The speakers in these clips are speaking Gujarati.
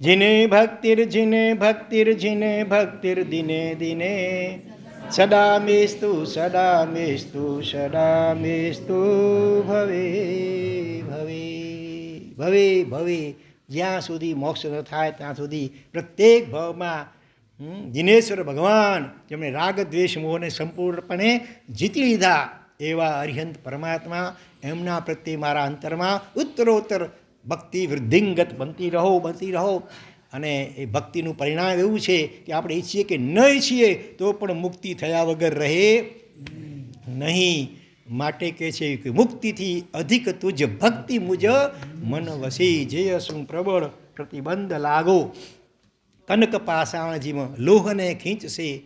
જીને ભક્તિર જીને ભક્તિર જીને ભક્તિર દિને સદા મેસ્તુ સદા મેસ્તુ સદા મેસ્તુ ભવે ભવે ભવે ભવે જ્યાં સુધી મોક્ષ ન થાય ત્યાં સુધી પ્રત્યેક ભાવમાં દિનેશ્વર ભગવાન જેમણે રાગ દ્વેષ મોહને સંપૂર્ણપણે જીતી લીધા એવા અરિહંત પરમાત્મા એમના પ્રત્યે મારા અંતરમાં ઉત્તરોત્તર ભક્તિ વૃદ્ધિંગત બનતી રહો બનતી રહો. અને એ ભક્તિનું પરિણામ એવું છે કે આપણે ઈચ્છીએ કે ન ઈચ્છીએ તો પણ મુક્તિ થયા વગર રહે નહીં. માટે કહે છે કે મુક્તિથી અધિક તુજ ભક્તિ મુજ મન વસી. જે શું પ્રબળ પ્રતિબંધ લાગો. કનક પાષાણ લોહને ખીંચશે.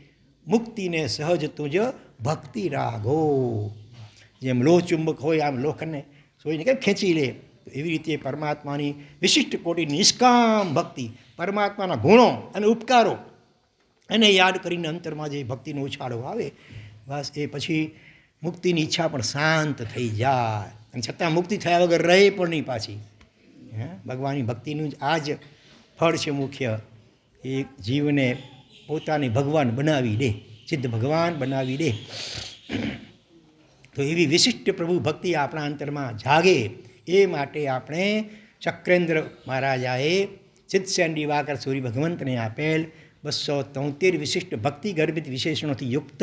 મુક્તિને સહજ તુજ ભક્તિ રાગો. જેમ લોહ ચુંબક હોય, આમ લોખને સોઈને કેમ ખેંચી લે? એવી રીતે પરમાત્માની વિશિષ્ટ કોટી નિષ્કામ ભક્તિ, પરમાત્માના ગુણો અને ઉપકારો એને યાદ કરીને અંતરમાં જે ભક્તિનો ઉછાળો આવે, બસ એ પછી મુક્તિની ઈચ્છા પણ શાંત થઈ જાય. અને છતાં મુક્તિ થયા વગર રહે પણ નહીં પાછી. હે? ભગવાનની ભક્તિનું જ આ જ ફળ છે મુખ્ય. એ જીવને પોતાને ભગવાન બનાવી દે, સિદ્ધ ભગવાન બનાવી દે. તો એવી વિશિષ્ટ પ્રભુ ભક્તિ આપણા અંતરમાં જાગે. એ માટે આપણે ચક્રેન્દ્ર મહારાજાએ સિદ્ધસેન દિવાકર સૂર્ય ભગવંતને આપેલ બસો તોતેર વિશિષ્ટ ભક્તિ ગર્ભિત વિશેષણોથી યુક્ત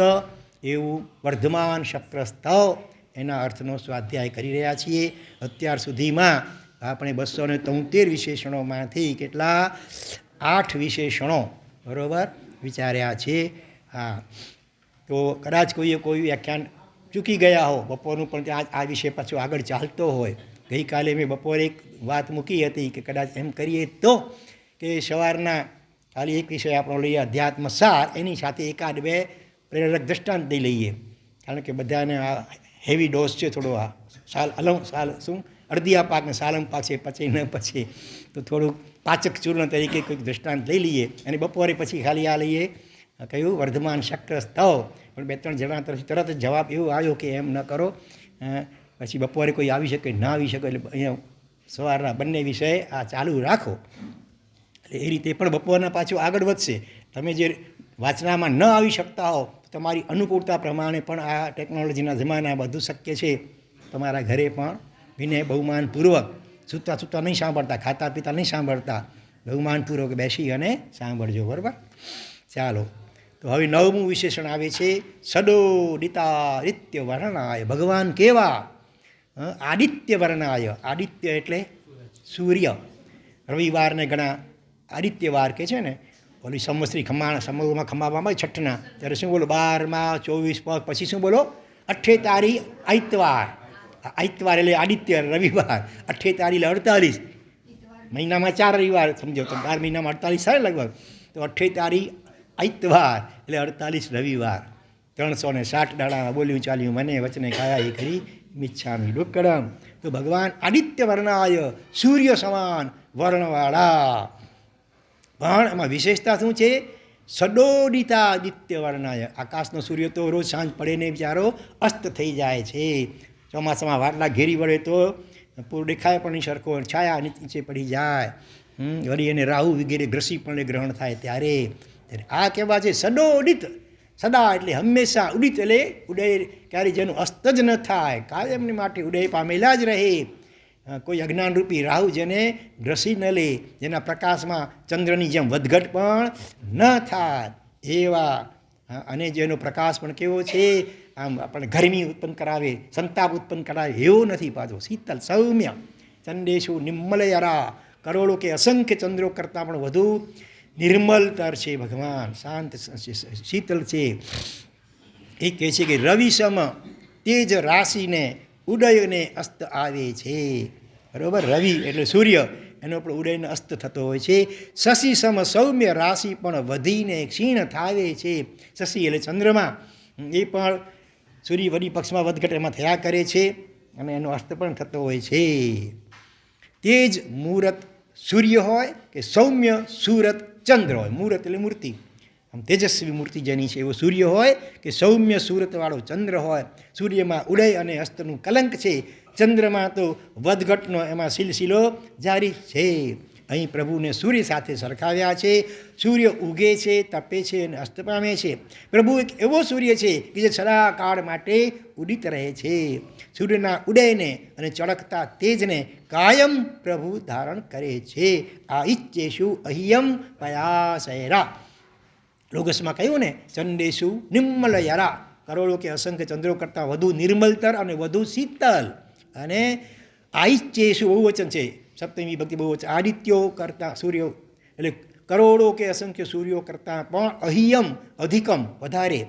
એવું વર્ધમાન શક્રસ્તવ એના અર્થનો સ્વાધ્યાય કરી રહ્યા છીએ. અત્યાર સુધીમાં આપણે બસો ને તોતેર વિશેષણોમાંથી કેટલા? આઠ વિશેષણો બરાબર વિચાર્યા છે. હા. તો કદાચ કોઈએ કોઈ વ્યાખ્યાન ચૂકી ગયા હો, બપોરનું પણ ત્યાં આ વિષય પાછું આગળ ચાલતો હોય. ગઈકાલે મેં બપોરે એક વાત મૂકી હતી કે કદાચ એમ કરીએ તો કે સવારના ખાલી એક વિષય આપણો લઈએ, અધ્યાત્મ સાર. એની સાથે એકાદ બે પ્રેરક દૃષ્ટાંત દઈ લઈએ. કારણ કે બધાને આ હેવી ડોઝ છે થોડો આ. સાલ અલમ સાલ શું? અડદિયા પાક ને સાલમ પાક છે પચે ન પચે તો થોડુંક પાચક ચૂર્ણ તરીકે કોઈક દૃષ્ટાંત લઈ લઈએ. અને બપોરે પછી ખાલી આ લઈએ. કહ્યું, વર્ધમાન શક્ર સ્થવ પણ બે ત્રણ જણા તરફથી તરત જ જવાબ એવો આવ્યો કે એમ ન કરો. પછી બપોરે કોઈ આવી શકે, ના આવી શકે, એટલે અહીંયા સવારના બંને વિષય આ ચાલુ રાખો. એટલે એ રીતે પણ બપોરના પાછું આગળ વધશે. તમે જે વાંચનામાં ન આવી શકતા હો તમારી અનુકૂળતા પ્રમાણે પણ આ ટેકનોલોજીના જમાના બધું શક્ય છે. તમારા ઘરે પણ વિનય બહુમાનપૂર્વક સૂતા સૂતા નહીં સાંભળતા, ખાતા પીતા નહીં સાંભળતા, બહુમાનપૂર્વક બેસી અને સાંભળજો, બરાબર? ચાલો. તો હવે નવમું વિશેષણ આવે છે સડો સડોડિતા નિત્ય વર્ણાય ભગવાન કેવા? આદિત્ય વર્ણાય આદિત્ય એટલે સૂર્ય. રવિવારને ઘણા આદિત્યવાર કે છે ને, ઓલી સમશ્રી ખમા સમૂહમાં ખમાવામાં છઠ્ઠના. ત્યારે શું બોલો? બારમાં, ચોવીસ પગ પછી શું બોલો? અઠ્ઠેતારી આઈતવાર આઈતવાર એટલે આદિત્ય, રવિવાર. અઠ્ઠે તારી એટલે અડતાલીસ. મહિનામાં ચાર રવિવાર, સમજો તો બાર મહિનામાં અડતાલીસ થાય લગભગ. તો અઠ્ઠેતારી આઈતવાર એટલે અડતાલીસ રવિવાર. ત્રણસો ને સાઠ દાડા બોલ્યું, ચાલ્યું, મને વચને કાયા એ ખરી. મિચ્છામી ડુક્કડમ તો ભગવાન આદિત્ય વર્ણાય સૂર્ય સમાન વર્ણવાળા પણ એમાં વિશેષતા શું છે સડોડિતા આદિત્ય વર્ણાય આકાશનો સૂર્ય તો રોજ સાંજ પડે ને બિચારો અસ્ત થઈ જાય છે ચોમાસામાં વાટલા ઘેરી વળે તો પૂર દેખાય પણ નહીં સરખો છાયા નીચે પડી જાય વળી એને રાહુ વગેરે ગ્રસી પણ ગ્રહણ થાય ત્યારે ત્યારે આ કહેવા છે સડોડિત સદા એટલે હંમેશા ઉદિત એટલે ઉદય ક્યારે જેનું અસ્ત જ ન થાય, કાયમની માટે ઉદય પામેલા જ રહે. કોઈ અજ્ઞાનરૂપી રાહુ જેને ગ્રસી ન લે, જેના પ્રકાશમાં ચંદ્રની જેમ વધઘટ પણ ન થાય. એવા અને જેનો પ્રકાશ પણ કેવો છે, આમ આપણે ગરમી ઉત્પન્ન કરાવે, સંતાપ ઉત્પન્ન કરાવે, એવો નથી પાછો. શીતલ સૌમ્ય, ચંદેશુ નિમ્મલયરા, કરોડો કે અસંખ્ય ચંદ્રો કરતાં પણ વધુ નિર્મલતર છે, ભગવાન. શાંત શીતલ છે. એ કહે છે કે રવિસમ તેજ રાશિને ઉદયને અસ્ત આવે છે. બરાબર? રવિ એટલે સૂર્ય. એનો પણ ઉદયને અસ્ત થતો હોય છે. શશી સમ સૌમ્ય રાશિ પણ વધીને ક્ષીણ થાવે છે. શશી એટલે ચંદ્રમા. એ પણ સૂર્ય વડી પક્ષમાં વધઘટ એમાં થયા કરે છે અને એનો અસ્ત પણ થતો હોય છે. તે જ મુહૂર્ત સૂર્ય હોય કે સૌમ્ય સુરત ચંદ્ર હોય મુહૂર્ત એટલે મૂર્તિ. આમ તેજસ્વી મૂર્તિ જેની છે, એવો સૂર્ય હોય કે સૌમ્ય સુરતવાળો ચંદ્ર હોય. સૂર્યમાં ઉદય અને અસ્તનું કલંક છે. ચંદ્રમાં તો વધઘટનો એમાં સિલસિલો જારી છે. અહીં પ્રભુને સૂર્ય સાથે સરખાવ્યા છે, સૂર્ય ઉગે છે, તપે છે અને અસ્ત પામે છે. પ્રભુ એક એવો સૂર્ય છે કે જે સદાકાળ માટે ઉદિત રહે છે. સૂર્યના ઉદયને અને ચળકતા તેજને કાયમ પ્રભુ ધારણ કરે છે. આ ઈચ્છેશુ અહિયમ પયાસૈરા લોગસમાં કહ્યું ને ચંદેશુ નિર્મલ યરા કરોડો કે અસંખ્ય ચંદ્રો કરતાં વધુ નિર્મલતર અને વધુ શીતલ. અને આઈચ્ચેશુ બહુ વચન છે. સપ્તમી ભક્તિ બહુ વચન આદિત્યો કરતાં સૂર્યો એટલે કરોડો કે અસંખ્ય સૂર્યો કરતાં પણ અહિયમ અધિકમ વધારે.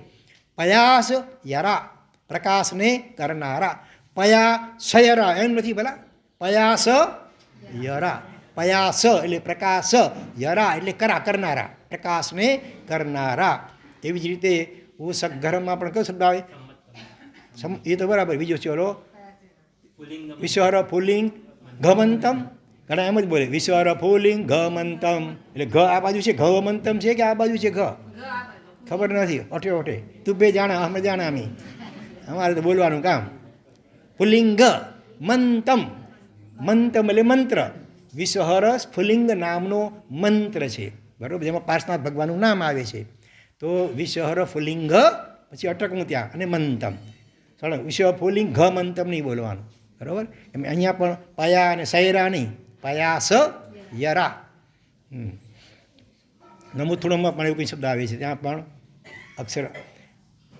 પયાસ યરા પ્રકાશને કરનારા. પયા સયરા એમ નથી ભલા? પયાસ યરા. પયાસ એટલે પ્રકાશ યરા એટલે કરા કરનારા. પ્રકાશને કરનારા. એવી જ રીતે ઓસક ઘરમાં પણ કયો શબ્દ આવે? સમ- એ તો બરાબર. બીજો છે ઓલો વિશ્વર ફુલિંગ ઘમંતમ. ઘણા એમ જ બોલે વિશ્વર ફુલિંગ ઘમંતમ. એટલે ઘ આ બાજુ છે, ઘમંતમ છે કે આ બાજુ છે ઘ? ખબર નથી ઓઠે ઓઠે તું બે જાણા, અમે જાણા અમે. અમારે તો બોલવાનું કામ. ફુલિંગ મંતમ. મંતમ એટલે મંત્ર. વિશ્વહર સ્ફુલિંગ નામનો મંત્ર છે. બરાબર? જેમાં પાર્શનાથ ભગવાનનું નામ આવે છે. તો વિશ્વહર ફુલિંગ, પછી અટકવું ત્યાં, અને મંતમ. ચાલો વિશ્વ ફુલિંગ ઘ મંતમ નહીં બોલવાનું. બરાબર? એમ અહીંયા પણ પયા અને સૈરા નહીં પયાસ યરા. હમ. નમુથુણમાં પણ એવું કંઈ શબ્દ આવે છે, ત્યાં પણ અક્ષર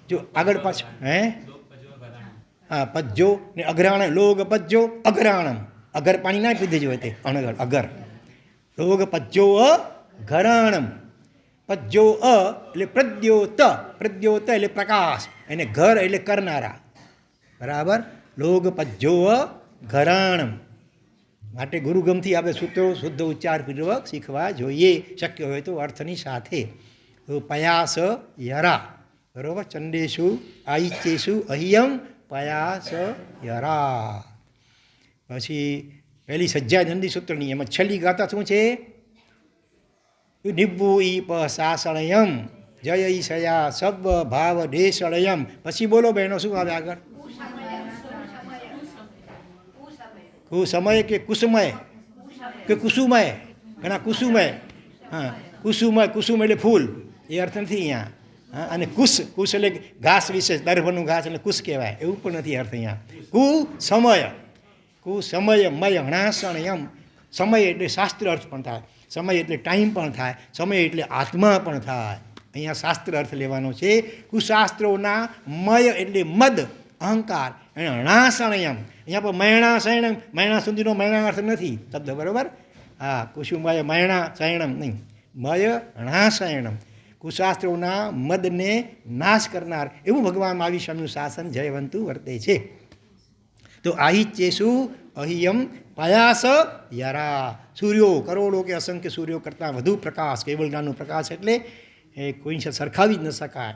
જો આગળ પાછળ હે? હા, પજ્જો ને અઘરાણ, લોગ પજ્જો, અઘરાણમ. અગર પાણી ના પીધે જોઈએ તે અણગર અગર લોગ પજ્જો અ, ઘરાણમ. પજ્જો અ એટલે પ્રદ્યોત પ્રદ્યોત એટલે પ્રકાશ. એને ઘર એટલે કરનારા. બરાબર? લોગ પજ્જો ઘરાણમ માટે ગુરુગમથી આપણે સૂત્રો શુદ્ધ ઉચ્ચારપૂર્વક શીખવા જોઈએ, શક્ય હોય તો અર્થની સાથે. પયાસ યરા, બરોબર? ચંડેશુ આઈચેશુ અહિયમ, પયાસ યરા. પછી પહેલી સજ્જા નંદી સૂત્રની એમાં છેલ્લી ગાતા શું છે? નિબ્બુ ઈ પ સાસણયમ, જય ઈશયા સબ ભાવ દેશળયમ. પછી બોલો બહેનો, શું આવે આગળ? કુસમય કે કુસુમય? કે કુસુમય? ઘણા કુસુમય. હા, કુસુમય, કુસુમ એટલે ફૂલ. એ અર્થ નથી અહીંયા. હા, અને કુશ કુશ એટલે ઘાસ વિશે, દર્ભનું ઘાસ એટલે કુશ કહેવાય. એવું પણ નથી અર્થ અહીંયા. કુ સમય કુ સમય મય હણાસણયમ. સમય એટલે શાસ્ત્ર અર્થ પણ થાય. સમય એટલે ટાઈમ પણ થાય. સમય એટલે આત્મા પણ થાય. અહીંયા શાસ્ત્ર અર્થ લેવાનો છે. કુશાસ્ત્રોના મય એટલે મદ. અહંકાર એણે હણાસણયમ અહીંયા પણ મૈણા શયણમ મયણા સુધીનો મયણા અર્થ નથી. શબ્દ બરોબર? હા કુસુમય મૈણા શયણમ નહીં. મય હણાશયણમ કુશાસ્ત્રોના મદને નાશ કરનાર. એવું ભગવાન આવી સ્વામીનું શાસન જયવંતુ વર્તે છે. તો આહિચ્યેશુ અહિયમ પયાસ યરા. સૂર્યો, કરોડો કે અસંખ્ય સૂર્યો કરતાં વધુ પ્રકાશ કેવલ જ્ઞાનનો પ્રકાશ એટલે એ કોઈ સરખાવી જ ન શકાય.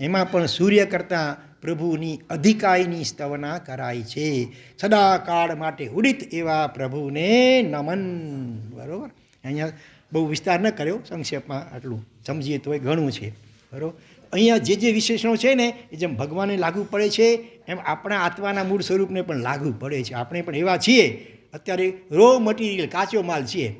એમાં પણ સૂર્ય કરતાં પ્રભુની અધિકાયની સ્તવના કરાય છે. સદાકાળ માટે ઉડિત એવા પ્રભુને નમન. બરાબર? અહીંયા બહુ વિસ્તાર ન કર્યો, સંક્ષેપમાં આટલું સમજીએ તોય ઘણું છે. બરાબર? અહીંયા જે જે વિશેષણો છે ને, એ જેમ ભગવાનને લાગુ પડે છે, એમ આપણા આત્માના મૂળ સ્વરૂપને પણ લાગુ પડે છે. આપણે પણ એવા છીએ. અત્યારે રો મટીરિયલ કાચો માલ છીએ.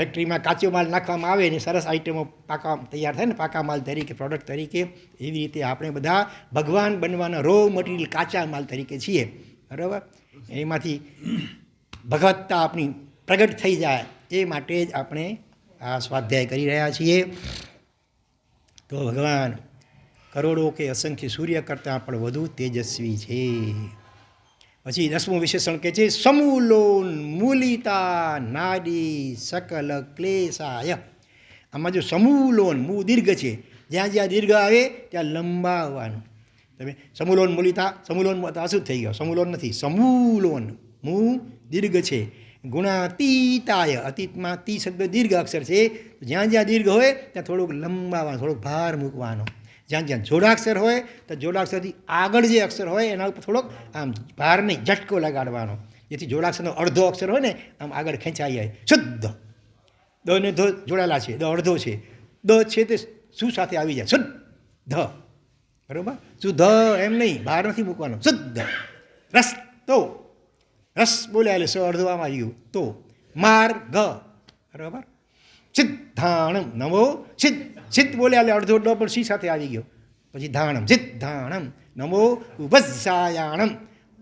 ફેક્ટરીમાં કાચો માલ નાખવામાં આવે ને સરસ આઈટમો પાકા તૈયાર થાય ને પાકા માલ તરીકે પ્રોડક્ટ તરીકે, એવી રીતે આપણે બધા ભગવાન બનવાના રો મટીરિયલ કાચા માલ તરીકે છીએ. બરાબર? એમાંથી ભગવત્તા આપણી પ્રગટ થઈ જાય એ માટે જ આપણે આ સ્વાધ્યાય કરી રહ્યા છીએ. તો ભગવાન કરોડો કે અસંખ્ય સૂર્ય કરતાં પણ વધુ તેજસ્વી છે. પછી દસમું વિશેષણ કે છે, સમૂલોન મૂલિતા નાડી સકલ ક્લેશાય. આમાં જો સમૂલોન, મૂ દીર્ઘ છે, જ્યાં જ્યાં દીર્ઘ આવે, ત્યાં લંબાવવાનું. તમે સમૂલોન મૂલિતા, સમૂલોન અશુદ્ધ થઈ ગયો, સમૂલોન નથી, સમૂલોન મૂ દીર્ઘ છે. ગુણાતીતાય, અતીતમાં તી શબ્દ દીર્ઘ અક્ષર છે, જ્યાં જ્યાં દીર્ઘ હોય, ત્યાં થોડુંક લંબાવવાનું, થોડોક ભાર મૂકવાનો. જ્યાં જ્યાં જોડાક્ષર હોય, તો જોડાક્ષરથી આગળ જે અક્ષર હોય, એના ઉપર થોડોક આમ ભારને ઝટકો લગાડવાનો. જેથી જોડાક્ષરનો અડધો અક્ષર હોય ને, આમ આગળ ખેંચાઈ જાય. શુદ્ધ. ને ધ જોડાયેલા છે. દ અડધો છે. દ છે તે શું સાથે આવી જાય. શુદ્ધ. ધ બરોબર? શુદ્ધ એમ નહીં બહાર નથી મૂકવાનો. શુદ્ધ. રસ તો. રસ બોલ્યા એટલે સ અડધો આમ આવી ગયું તો. માર્ગ. બરાબર? સિદ્ધાણમ, નમો સિદ્ધ સિદ્ધ બોલ્યા એટલે અડધો પણ સી સાથે આવી ગયો. પછી ધાણમ, સિદ્ધાણમ, નમો ઉભસાયાણમ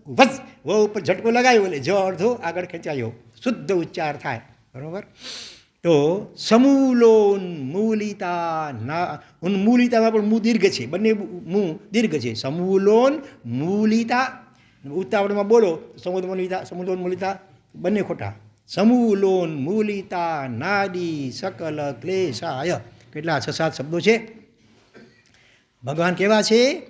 ઉભસ વ ઉપર ઝટકો લગાવ્યો એટલે જ અડધો આગળ ખેંચાયો. શુદ્ધ ઉચ્ચાર થાય. બરાબર? તો સમૂલોન્મૂલિતા ના, ઉન્મૂલિતામાં પણ મૂ દીર્ઘ છે. બંને મૂ દીર્ઘ છે. સમૂલોન મૂલિતા ઉતાવળમાં બોલો સમુદ્રમૂલિતા સમુદ્રોન્મૂલિતા બંને ખોટા. સમૂલોન મૂલિતા નાડી સકલ ક્લેશાય. કેટલા છ સાત શબ્દો છે? ભગવાન કેવા છે?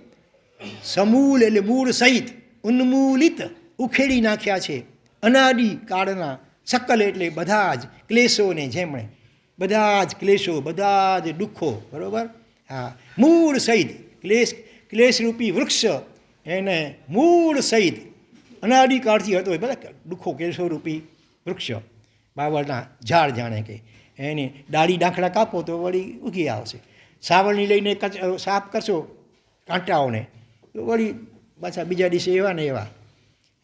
સમૂલ એટલે મૂળ સહિત ઉન્મૂલિત, ઉખેડી નાખ્યા છે. અનાદિ કાળના સકલ એટલે બધા જ ક્લેશોને જેમણે, બધા જ ક્લેશો, બધા જ દુઃખો, બરાબર? હા. મૂળ સહિત, ક્લેશ, ક્લેશરૂપી વૃક્ષ, એને મૂળ સહિત અનાદિકાળથી હતો એ બધા દુઃખો, ક્લેશોરૂપી. વૃક્ષ. બાવળના ઝાડ જાણે કે. એની ડાળી ડાંખડા કાપો તો વળી ઉગી આવશે. સાવરણી લઈને કચ સાફ કરશો કાંટાઓને, તો વળી પાછા બીજા દિવસે એવા ને એવા.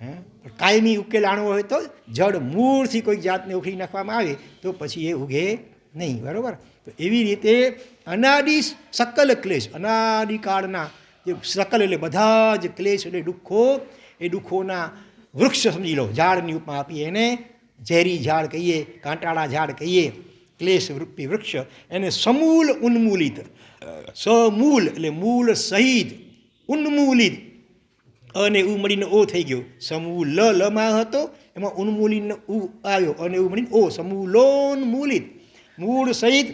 હે? કાયમી ઉકેલ આણવો હોય તો જડ મૂળથી કોઈક જાતને ઉખડી નાખવામાં આવે તો પછી એ ઉગે નહીં, બરાબર? તો એવી રીતે અનાદિ સકલ ક્લેશ અનાદિકાળના જે સકલ એટલે બધા જ ક્લેશ એટલે દુઃખો એ દુઃખોના વૃક્ષ સમજી લો, ઝાડની ઉપમા આપી એને ઝેરી ઝાડ કહીએ, કાંટાળા ઝાડ કહીએ, ક્લેશ વૃત્તિ વૃક્ષ, એને સમૂલ ઉન્મૂલિત. સમૂલ એટલે મૂળ સહિત ઉન્મૂલિત. અને ઉ મળીને ઓ થઈ ગયો. સમૂહ લ લમાં હતો, એમાં ઉન્મૂલિત ઉ આવ્યો. અને એવું મળીને ઓ સમૂલોન મૂલિત મૂળ સહિત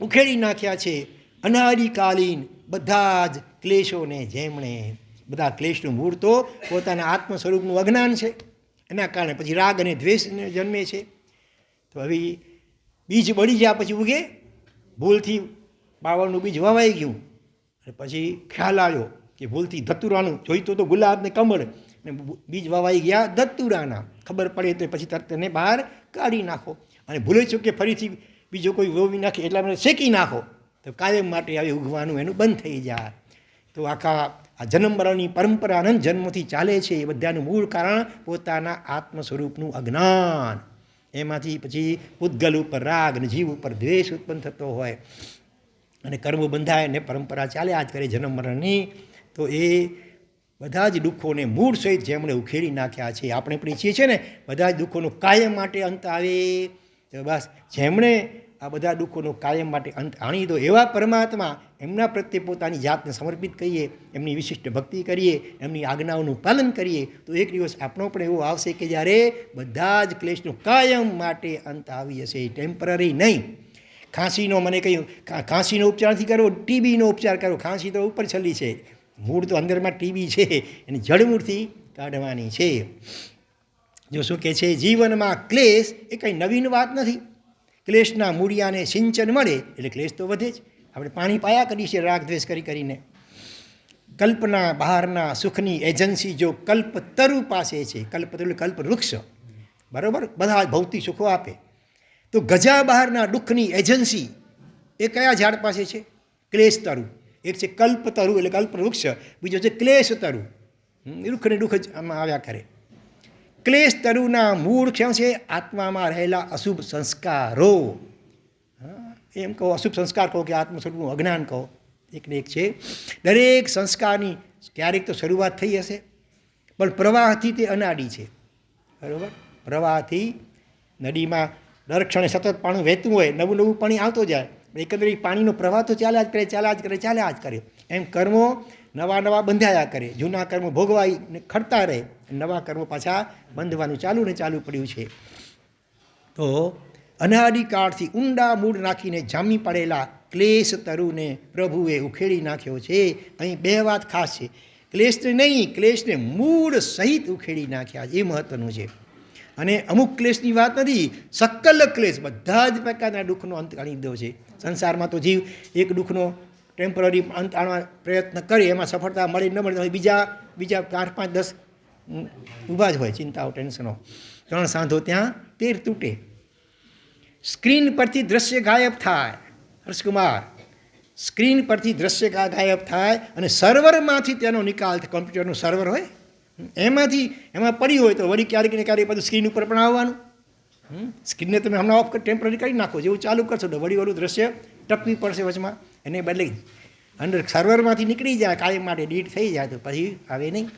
ઉખેડી નાખ્યા છે અનાદિકાલીન બધા જ ક્લેશોને જેમણે, બધા ક્લેશનું મૂળ તો પોતાના આત્મ સ્વરૂપનું અજ્ઞાન છે. એના કારણે પછી રાગ અને દ્વેષ જન્મે છે. તો હવે બીજ બળી ગયા પછી ઉગે, ભૂલથી બાવળનું બીજ વવાઈ ગયું. અને પછી ખ્યાલ આવ્યો કે ભૂલથી ધતુરાનું જોઈતું તો ગુલાબ ને કમળ, ને બીજ વવાઈ ગયા ધતુરાના. ખબર પડે તો પછી તરત એને બહાર કાઢી નાખો. અને ભૂલે ચૂકે ફરીથી બીજો કોઈ વોવી નાખે એટલા માટે શેકી નાખો. તો કાયમ માટે આવી ઉગવાનું એનું બંધ થઈ જાય. તો આખા આ જન્મ મરણની પરંપરા અનંત જન્મથી ચાલે છે એ બધાનું મૂળ કારણ પોતાના આત્મ સ્વરૂપનું અજ્ઞાન. એમાંથી પછી પૂતગલ ઉપર રાગ અને જીવ ઉપર દ્વેષ ઉત્પન્ન થતો હોય અને કર્મ બંધાય ને પરંપરા ચાલે, આજ કરે જન્મ મરણની તો એ બધા જ દુઃખોને મૂળ સહિત જેમણે ઉખેડી નાખ્યા છે. આપણે પણ ઈચ્છીએ છીએ ને, બધા જ દુઃખોનો કાયમ માટે અંત આવે. તો બસ, જેમણે આ બધા દુઃખોનો કાયમ માટે અંત આણી દો. એવા પરમાત્મા એમના પ્રત્યે પોતાની જાતને સમર્પિત કરીએ, એમની વિશિષ્ટ ભક્તિ કરીએ, એમની આજ્ઞાઓનું પાલન કરીએ, તો એક દિવસ આપણો પણ એવો આવશે કે જ્યારે બધા જ ક્લેશનો કાયમ માટે અંત આવી જશે. ટેમ્પરરી નહીં. ખાંસીનો મને કહ્યું ખાંસીનો ઉપચાર નથી કરવો ટીબીનો ઉપચાર કરો ખાંસી તો ઉપર છલ્લી છે. મૂળ તો અંદરમાં ટીબી છે. એની જડમૂળથી કાઢવાની છે. જો શું કહે છે, જીવનમાં ક્લેશ એ કંઈ નવીન વાત નથી. ક્લેશના મૂળિયાને સિંચન મળે એટલે ક્લેશ તો વધે જ. આપણે પાણી પાયા કરીએ છીએ, રાગ દ્વેષ કરી કરીને. કલ્પના બહારના સુખની એજન્સી જો કલ્પતરુ પાસે છે કલ્પતરુ એટલે કલ્પ વૃક્ષ. બરાબર? બધા ભૌતિક સુખો આપે. તો ગજા બહારના દુઃખની એજન્સી એ કયા ઝાડ પાસે છે? ક્લેશ તરુ. એક છે કલ્પતરુ એટલે કલ્પ વૃક્ષ. બીજો છે ક્લેશ તરુ. દુઃખ ને દુઃખ જ આમાં આવ્યા કરે. ક્લેશ તરુના મૂળ ક્ષણ છે, આત્મામાં રહેલા અશુભ સંસ્કારો. એમ કહો, અશુભ સંસ્કાર કહો કે આત્મ સ્વરૂપનું અજ્ઞાન કહો. એકને એક છે. દરેક સંસ્કારની ક્યારેક તો શરૂઆત થઈ હશે, પણ પ્રવાહથી તે અનાડી છે. બરાબર? પ્રવાહથી નદીમાં દર ક્ષણે સતત પાણી વહેતું હોય, નવું નવું પાણી આવતો જાય, એકંદરે પાણીનો પ્રવાહ તો ચાલ્યા જ કરે, ચાલ્યા જ કરે, ચાલ્યા જ કરે. એમ કર્મો નવા નવા બંધાયા કરે. જૂના કર્મો ભોગવાઈને ખડતા રહે. નવા કર્મ પાછા બંધવાનું ચાલુ ને ચાલુ પડ્યું છે. તો અનાદિકાળથી ઊંડા મૂળ નાખીને જામી પડેલા ક્લેશ તરુને પ્રભુએ ઉખેડી નાખ્યો છે. અહીં બે વાત ખાસ છે. ક્લેશને નહીં, ક્લેશને મૂળ સહિત ઉખેડી નાખ્યા એ મહત્વનું છે. અને અમુક ક્લેશની વાત નથી, સકલ ક્લેશ, બધા જ પ્રકારના દુઃખનો અંત કાઢી દીધો છે. સંસારમાં તો જીવ એક દુઃખનો ટેમ્પરરી અંત આણવા પ્રયત્ન કરી એમાં સફળતા મળી ન મળી બીજા બીજા આઠ પાંચ, દસ ઊભા જ હોય, ચિંતાઓ, ટેન્શનો. ત્રણ સાંધો ત્યાં તેર તૂટે. સ્ક્રીન પરથી દ્રશ્ય ગાયબ થાય, હર્ષકુમાર. સ્ક્રીન પરથી દ્રશ્ય ગાયબ થાય અને સર્વરમાંથી તેનો નિકાલ, કમ્પ્યુટરનું સર્વર હોય એમાંથી, એમાં પડી હોય તો વળી ક્યારેક ને ક્યારેક બધું સ્ક્રીન ઉપર પણ આવવાનું. હમ? સ્ક્રીનને તમે હમણાં ઓફ ટેમ્પરરી કરી નાખો, જેવું ચાલુ કરશો તો વળી વળું દ્રશ્ય ટપવી પડશે વચમાં એને બદલે અંદર સર્વરમાંથી નીકળી જાય, કાયમ માટે ડીટ થઈ જાય તો પછી આવે નહીં.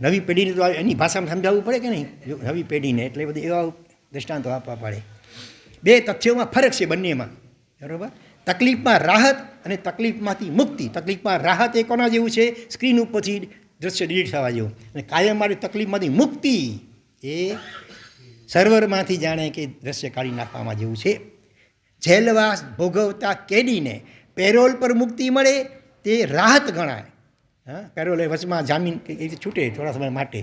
નવી પેઢીને તો એની ભાષામાં સમજાવવું પડે કે નહીં? નવી પેઢીને એટલે બધી એવા દૃષ્ટાંતો આપવા પડે. બે તથ્યોમાં ફરક છે બંનેમાં. બરાબર? તકલીફમાં રાહત અને તકલીફમાંથી મુક્તિ. તકલીફમાં રાહત એ કોના જેવું છે? સ્ક્રીન ઉપરથી દ્રશ્ય ડિલીટ થવા જેવું. અને કાયમ માટે તકલીફમાંથી મુક્તિ. એ સર્વરમાંથી જાણે કે દ્રશ્ય કાઢી નાખવામાં જેવું છે. જેલવાસ ભોગવતા કેદીને પેરોલ પર મુક્તિ મળે તે રાહત ગણાય. હા, પેરોલ એ વચમાં જામીન કે રીતે છૂટે થોડા સમય માટે.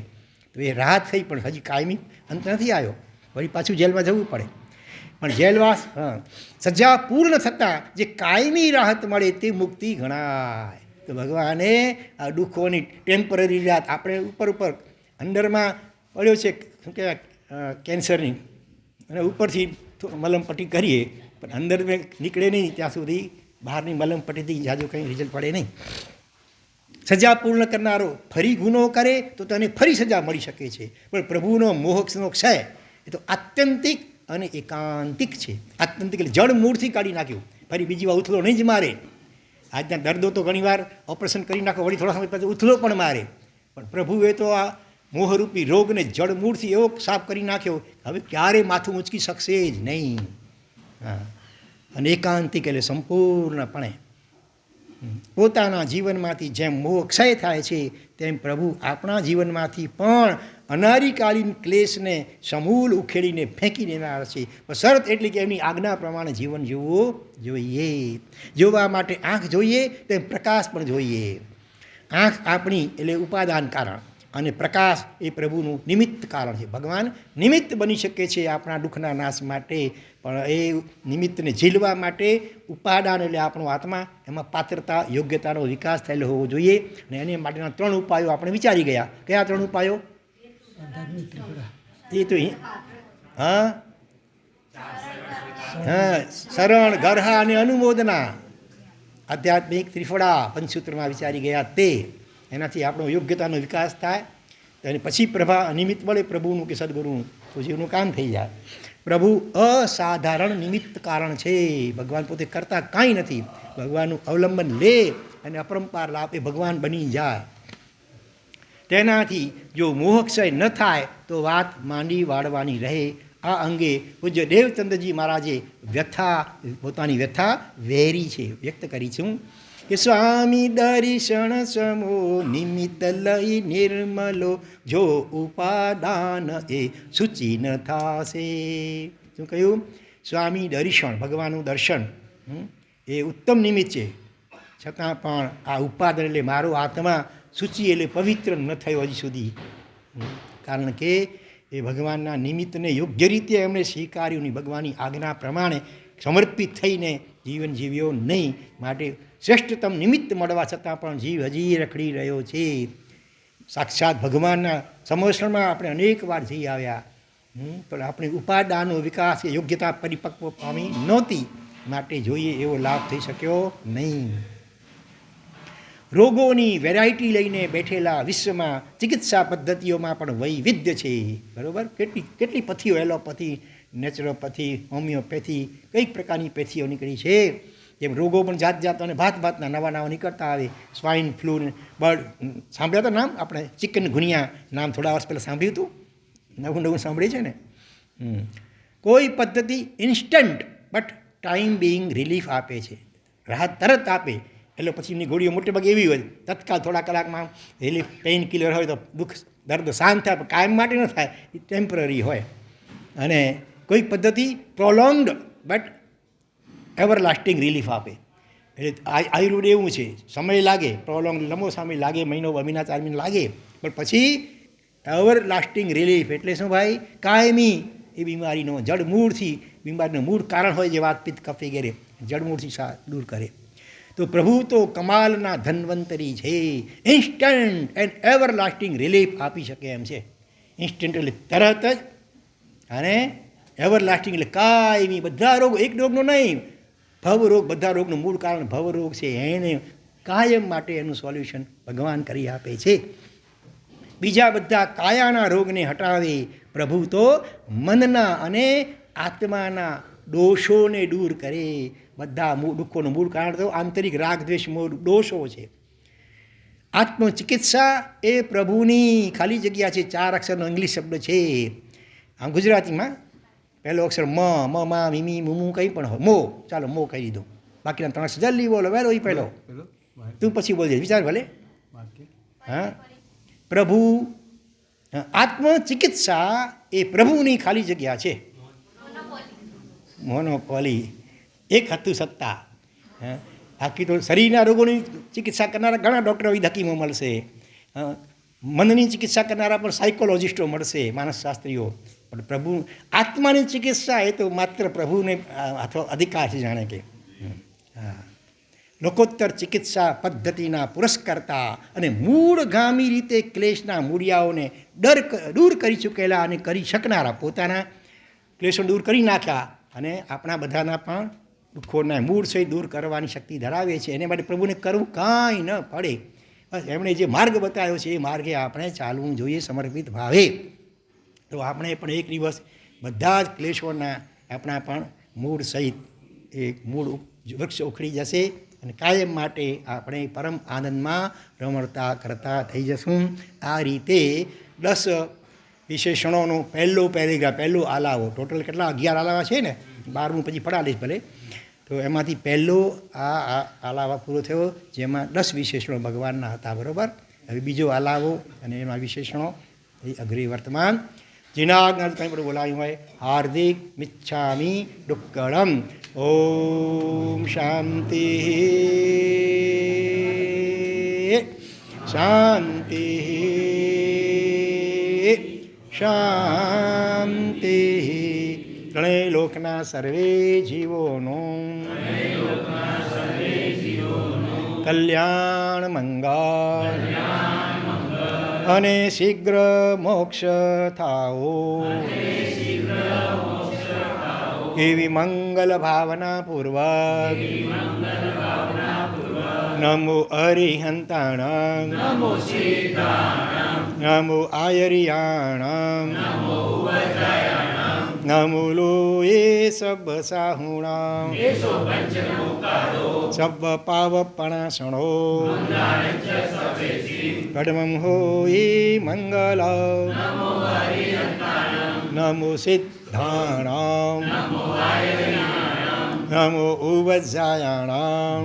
તો એ રાહત થઈ પણ હજી કાયમી અંત નથી આવ્યો. વળી પાછું જેલમાં જવું પડે. પણ જેલવાસ, હા, સજા પૂર્ણ થતાં જે કાયમી રાહત મળે તે મુક્તિ ગણાય. તો ભગવાને આ દુઃખોની ટેમ્પરરી રાહત આપણે ઉપર ઉપર, અંદરમાં પડ્યો છે શું કહેવાય કેન્સરની. અને ઉપરથી મલમપટ્ટી કરીએ, પણ અંદર મેં નીકળે નહીં, ત્યાં સુધી બહારની મલમપટ્ટીથી જાજુ કંઈ રિઝલ્ટ પડે નહીં. સજા પૂર્ણ કરનારો ફરી ગુનો કરે, તો તેને ફરી સજા મળી શકે છે. પણ પ્રભુનો મોહક્ષનો ક્ષય એ તો આત્યંતિક અને એકાંતિક છે. આત્યંતિક એટલે જળ મૂળથી કાઢી નાખ્યું. ફરી બીજી વાર ઉથલો નહીં જ મારે. આજના દર્દો તો ઘણીવાર ઓપરેશન કરી નાખો, વળી થોડા સમય પછી ઉથલો પણ મારે. પણ પ્રભુએ તો આ મોહરૂપી રોગને જળમૂળથી એવો સાફ કરી નાખ્યો હવે ક્યારે માથું ઊંચકી શકશે જ નહીં. હા. અને એકાંતિક એટલે સંપૂર્ણપણે. પોતાના જીવનમાંથી જેમ મોહ ક્ષય થાય છે, તેમ પ્રભુ આપણા જીવનમાંથી પણ અનારીકાલીન ક્લેશને સમૂલ ઉખેડીને ફેંકી દેનાર છે. શરત એટલી કે એમની આજ્ઞા પ્રમાણે જીવન જીવવું જોઈએ. જોવા માટે આંખ જોઈએ, તેમ પ્રકાશ પણ જોઈએ. આંખ આપણી એટલે ઉપાદાન કારણ. અને પ્રકાશ એ પ્રભુનું નિમિત્ત કારણ છે. ભગવાન નિમિત્ત બની શકે છે આપણા દુઃખના નાશ માટે, પણ એ નિમિત્તને ઝીલવા માટે ઉપાદાન એટલે આપણો આત્મા, એમાં પાત્રતા, યોગ્યતાનો વિકાસ થયેલો હોવો જોઈએ. અને એને માટેના ત્રણ ઉપાયો આપણે વિચારી ગયા. કયા ત્રણ ઉપાયો? એ તો હા? હા, શરણ, ગરહા અને અનુમોદના. આધ્યાત્મિક ત્રિફળા પંચસૂત્રમાં વિચારી ગયા તે. એનાથી આપણો યોગ્યતાનો વિકાસ થાય. એને પછી પ્રભા નિમિત્ત મળે પ્રભુનું કે સદગુરુનું. તો જીવનું કામ થઈ જાય. પ્રભુ અસાધારણ નિમિત્ત કારણ છે. ભગવાન પોતે કરતા કાંઈ નથી. ભગવાનનું અવલંબન લે અને અપરંપાર લાભ એ ભગવાન બની જાય. તેનાથી જો મોહક્ષય ન થાય, તો વાત માંડી વાળવાની રહે. આ અંગે પૂજ્ય દેવચંદ્રજી મહારાજે વ્યથા, પોતાની વ્યથા વેરી છે. વ્યક્ત કરી છે. કે સ્વામી દર્શન સમો નિમિત્ત લઈ નિર્મલો, જો ઉપાદાન એ સૂચિ ન થાશે. શું કહ્યું? સ્વામી દર્શન, ભગવાનનું દર્શન એ ઉત્તમ નિમિત્ત છે. છતાં પણ આ ઉપાદન એટલે મારો આત્મા સૂચિ એટલે પવિત્ર ન થયો હજી સુધી. કારણ કે એ ભગવાનના નિમિત્તને યોગ્ય રીતે એમણે સ્વીકાર્યું નહીં. ભગવાનની આજ્ઞા પ્રમાણે સમર્પિત થઈને જીવન જીવ્યો નહીં. માટે શ્રેષ્ઠતમ નિમિત્ત મળવા છતાં પણ જીવ હજી રખડી રહ્યો છે. સાક્ષાત ભગવાનના સમર્ષણમાં આપણે અનેક વાર જઈ આવ્યા. પણ આપણી ઉપાદાનો વિકાસ એ યોગ્યતા પરિપક્વ પામી નહોતી. માટે જોઈએ એવો લાભ થઈ શક્યો નહીં. રોગોની વેરાયટી લઈને બેઠેલા વિશ્વમાં ચિકિત્સા પદ્ધતિઓમાં પણ વૈવિધ્ય છે. બરાબર? કેટલી કેટલી પથીઓ એલોપથી નેચરોપથી હોમિયોપેથી કઈ પ્રકારની પેથીઓ નીકળી છે? જેમ રોગો પણ જાત જાત અને ભાત ભાતના નવા નવા નીકળતા આવે સ્વાઇન ફ્લૂ બર્ડ સાંભળ્યા હતા નામ? આપણે ચિકન ગુનિયા નામ થોડા વર્ષ પહેલાં સાંભળ્યું હતું? નવું નવું સાંભળ્યું છે ને. કોઈ પદ્ધતિ instant but time being relief આપે છે. રાહત તરત આપે. એટલે પછી એમની ગોળીઓ મોટે ભાગે એવી હોય, તત્કાલ થોડા કલાકમાં રિલીફ પેઇન કિલર હોય તો દુઃખ, દર્દ શાંત થાય, પણ કાયમ માટે ન થાય, એ ટેમ્પરરી હોય. અને કોઈ પદ્ધતિ prolonged but ever lasting relief આપે. એટલે આયુર્વેદ એવું છે, સમય લાગે પ્રોલોંગ લંબો સમય લાગે, મહિનો બે મહિના ચાર મહિના લાગે, પણ પછી એવર લાસ્ટિંગ રિલીફ એટલે શું ભાઈ? કાયમી. એ બીમારીનો જડમૂળથી બીમારીનું મૂળ કારણ હોય જે વાત પિત્ત કફે વગેરે જડમૂળથી દૂર કરે. તો પ્રભુ તો કમાલના ધનવંતરી છે. Instant and ever lasting relief આપી શકે એમ છે. ઇન્સ્ટન્ટ એટલે તરત જ અને એવર લાસ્ટિંગ એટલે કાયમી. બધા રોગ, એક રોગનો નહીં ભવરોગ, બધા રોગનું મૂળ કારણ ભવરોગ છે. એને કાયમ માટે એનું સોલ્યુશન ભગવાન કરી આપે છે. બીજા બધા કાયાના રોગને હટાવે પ્રભુ તો મનના અને આત્માના દોષોને દૂર કરે. બધા દુઃખોનું મૂળ કારણ તો આંતરિક રાગ દ્વેષ દોષો છે. આત્મચિકિત્સા એ પ્રભુની ખાલી જગ્યા છે. ચાર અક્ષરનો ઇંગ્લિશ શબ્દ છે. આમ ગુજરાતીમાં પહેલો અક્ષર મ મ મા મીમી મુમુ કંઈ પણ હોય. મો. ચાલો મો કહી દીધું. બાકીના ત્રણ હજાર જલ્દી બોલો. વહેલો એ પહેલો. તું પછી બોલજે. વિચાર ભલે. હા? પ્રભુ આત્મચિકિત્સા એ પ્રભુની ખાલી જગ્યા છે. મોનોપોલી. એક હતું સત્તા. હા? બાકી તો શરીરના રોગોની ચિકિત્સા કરનારા ઘણા ડૉક્ટરો હકીમો મળશે. હા, મનની ચિકિત્સા કરનારા પણ સાયકોલોજિસ્ટો મળશે માનસશાસ્ત્રીઓ. પણ પ્રભુ આત્માની ચિકિત્સા એ તો માત્ર પ્રભુને અથવા અધિકાર છે જાણે કે. હા. લોકોત્તર ચિકિત્સા પદ્ધતિના પુરસ્કર્તા અને મૂળગામી રીતે ક્લેશના મૂળિયાઓને ડર દૂર કરી ચૂકેલા અને કરી શકનારા પોતાના ક્લેશો દૂર કરી નાખ્યા અને આપણા બધાના પણ દુઃખોના મૂળ છે દૂર કરવાની શક્તિ ધરાવે છે. એને માટે પ્રભુને કરવું કાંઈ ન પડે. બસ એમણે જે માર્ગ બતાવ્યો છે એ માર્ગે આપણે ચાલવું જોઈએ સમર્પિત ભાવે. તો આપણે પણ એક દિવસ બધા જ ક્લેશોના આપણા પણ મૂળ સહિત એક મૂળ વૃક્ષ ઉખડી જશે અને કાયમ માટે આપણે પરમ આનંદમાં રમણતા કરતા થઈ જશું. આ રીતે દસ વિશેષણોનો પહેલો પેરેગ્રાફ, પહેલો આલાવો, ટોટલ કેટલા? અગિયાર આલાવા છે ને? બારમું પછી પડાલીશ ભલે. તો એમાંથી પહેલો આ આલાવા પૂરો થયો, જેમાં દસ વિશેષણો ભગવાનના હતા, બરાબર? હવે બીજો આલાવો અને એમાં વિશેષણો, એ અઘરી વર્તમાન. જેના આજ્ઞા કંઈ પણ બોલાવ્યું હોય હાર્દિક મિચ્છામી ડુક્કડમ ઓમ શાંતિ શાંતિ શાંતિ ત્રણેય લોકના સર્વે જીવોનું કલ્યાણ મંગળ અને શીઘ્ર મોક્ષ થાઓ એવી મંગલ ભાવના પૂર્વક. નમો અરિહંતાણ નમો આયરિયાણ નમો લોએ સબ સાહુણા સબ પાવપણાસણો કડમં હોઈ મંગલ નમો સિદ્ધાણામ નમો ઉવજ્જાયાણામ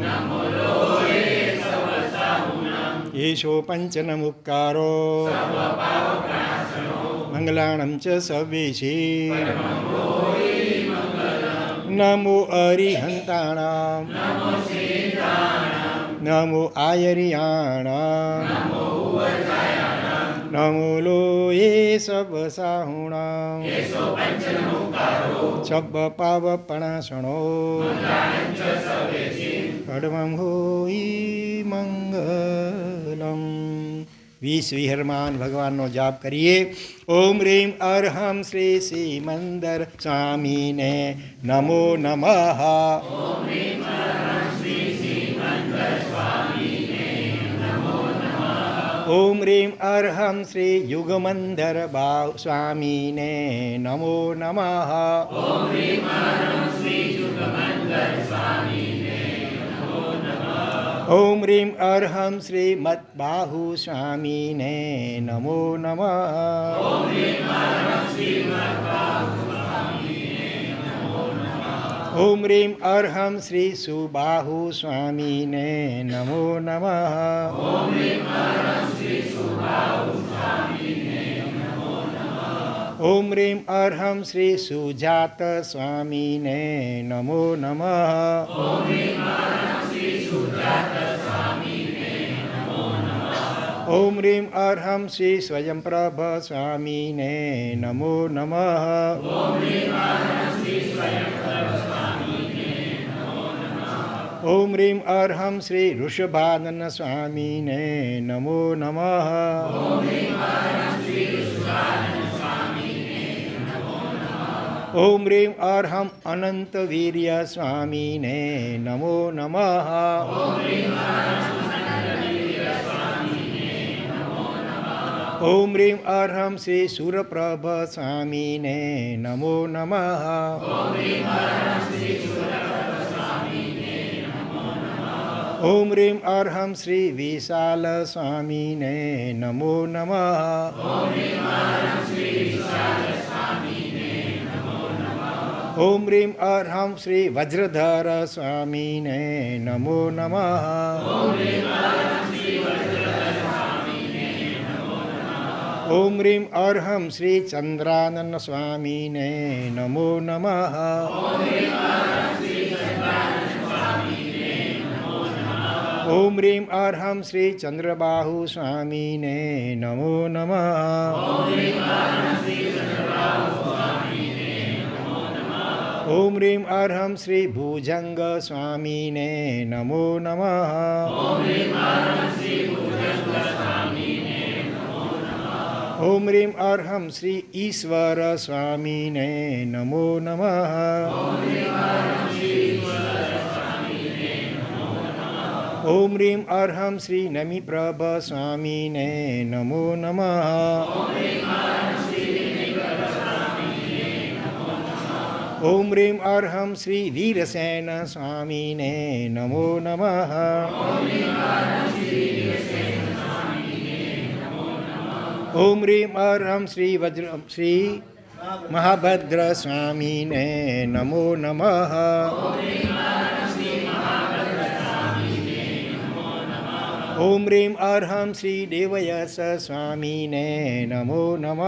ઈશો પંચનમુક્કારો મંગલાણં ચ સવેશી નમો અરિહંતાણામ નમો આયરિયાણામ નમો લોએ સબ સાહુણામ સબ પાવપણાસણો કડમં હોઈ મંગલમ વીસ વિહરમાન ભગવાનનો જાપ કરીએ. ઓમ રીમ અરહમ શ્રી શ્રી મંદર સ્વામીને નમો નમઃ. ઓમ રીમ અરહમ શ્રી યુગમંદર બાવ સ્વામીને નમો નમઃ. ઓમ રીમ અરહમ શ્રી મતબાહુ સ્વામીને નમો નમઃ ઓમ રીમ અર્હમ શ્રી સુબાહુ સ્વામીને નમો નમઃ ઓમ રીમ અર્હમ શ્રી સુજાત સ્વામીને નમો નમઃ ઓમ રીમ અર્હમ શ્રી સ્વયંપ્રભ સ્વામીને નમો નમઃ ઓમ રીમ અર્હમ શ્રી ઋષભાનન સ્વામીને નમો નમઃ ઓમ રીમ અર્હમ અનંત વીર્ય સ્વામીને નમો નમઃ ઓમ રીમ અર્હમ શ્રી સુરપ્રભ સ્વામીને નમો નમઃ ઓમ રીમ અર્હમ શ્રી વિશાલ સ્વામીને નમો નમઃ ઓમ રીમ અર્હમ શ્રી વજ્રધર સ્વામીને નમો નમઃ. ઓમ રીમ અર્હમ શ્રી ચંદ્રાનંદ સ્વામીને નમો નમઃ. ઓમ રીમ અર્હમ શ્રી ચંદ્રબાહુ સ્વામીને નમો નમઃ. ઓમ રીમ અર્હમ શ્રી ભુજંગ સ્વામીને નમો નમઃ ઓમ રીમ અર્હમ શ્રી ઈશ્વર સ્વામીને નમો નમઃ ઓમ રીમ અર્હમ શ્રી ઓમ રીમ અર્હમ શ્રી વીરસેન સ્વામીને નમો નમઃ ઓમ રીમ અર્હમ શ્રી વજ્ર શ્રી મહાભદ્ર સ્વામીને નમો નમઃ ઓમ રીમ અર્હમ શ્રી દેવયસ સ્વામીને નમો નમઃ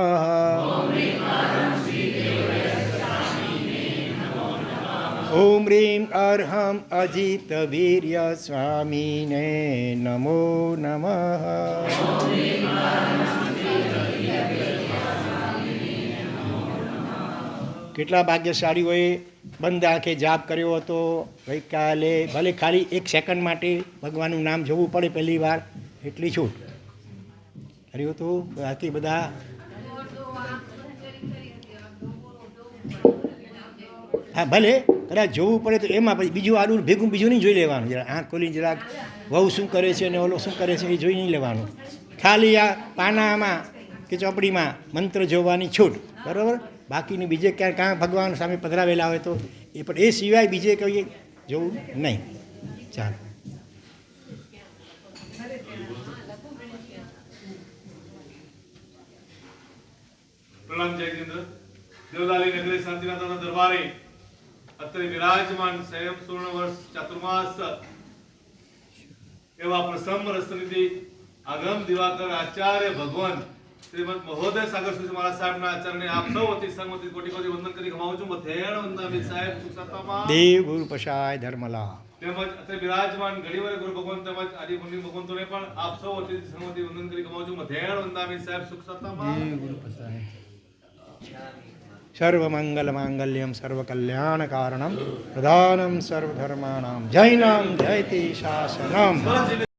ઓમ રીમ અર્હમ અજિત વીર્ય સ્વામીને નમો નમઃ કેટલા ભાગ્યશાળીઓએ બંધ આંખે જાપ કર્યો હતો? ગઈકાલે ભલે ખાલી એક સેકન્ડ માટે ભગવાનનું નામ જોવું પડે પહેલી વાર, એટલી છૂટ. કર્યું હતું? બાકી બધા હા, ભલે. કદાચ જોવું પડે તો એમાં પછી બીજું આડું ભેગું બીજું નહીં જોઈ લેવાનું. જરા આંખ ખોલી જરાક વહુ શું કરે છે ને ઓલો શું કરે છે એ જોઈ નહીં લેવાનું. ખાલી આ પાનામાં કે ચોપડીમાં મંત્ર જોવાની છૂટ. બરાબર? બાકીની બીજે ક્યાંય કાં ભગવાન સામે પધરાવેલા હોય તો એ પણ એ સિવાય બીજે કહીએ જોવું નહીં. ચાલો. પ્રણામ જય દેવલાલી નગરી શાંતિનાથના દરબારે અત્રે વિરાજમાન સંયમ સુવર્ણ વર્ષ ચતુર્માસ એવા પ્રસન્ન રસનિધિ આગમ દિવાકર આચાર્ય ભગવાન શ્રીમદ મહોદય સાગર સુજી મહારાજ સાહેબના આચાર્યને આપ સૌ વતી સંગતિ કોટી કોટી વંદન કરી ગમાવું છું. બધેણ વંદનામી સાહેબ સુખ સત્તામાં દેવ ગુરુ પશાય ધર્મલા. તેમજ અત્રે વિરાજમાન ઘડીવરે ગુરુ ભગવાન તેમજ આદિ મુનિ ભગવંતોને પણ આપ સૌ વતી સંગતિ વંદન કરી ગમાવું છું. બધેણ વંદનામી સાહેબ સુખ સત્તામાં દેવ ગુરુ પશાય. સર્વમંગલમાંગલ્યમ સર્વકલ્યાણકારણમ પ્રધાનમ સર્વધર્માણામ જૈનમ જયતિ શાસનમ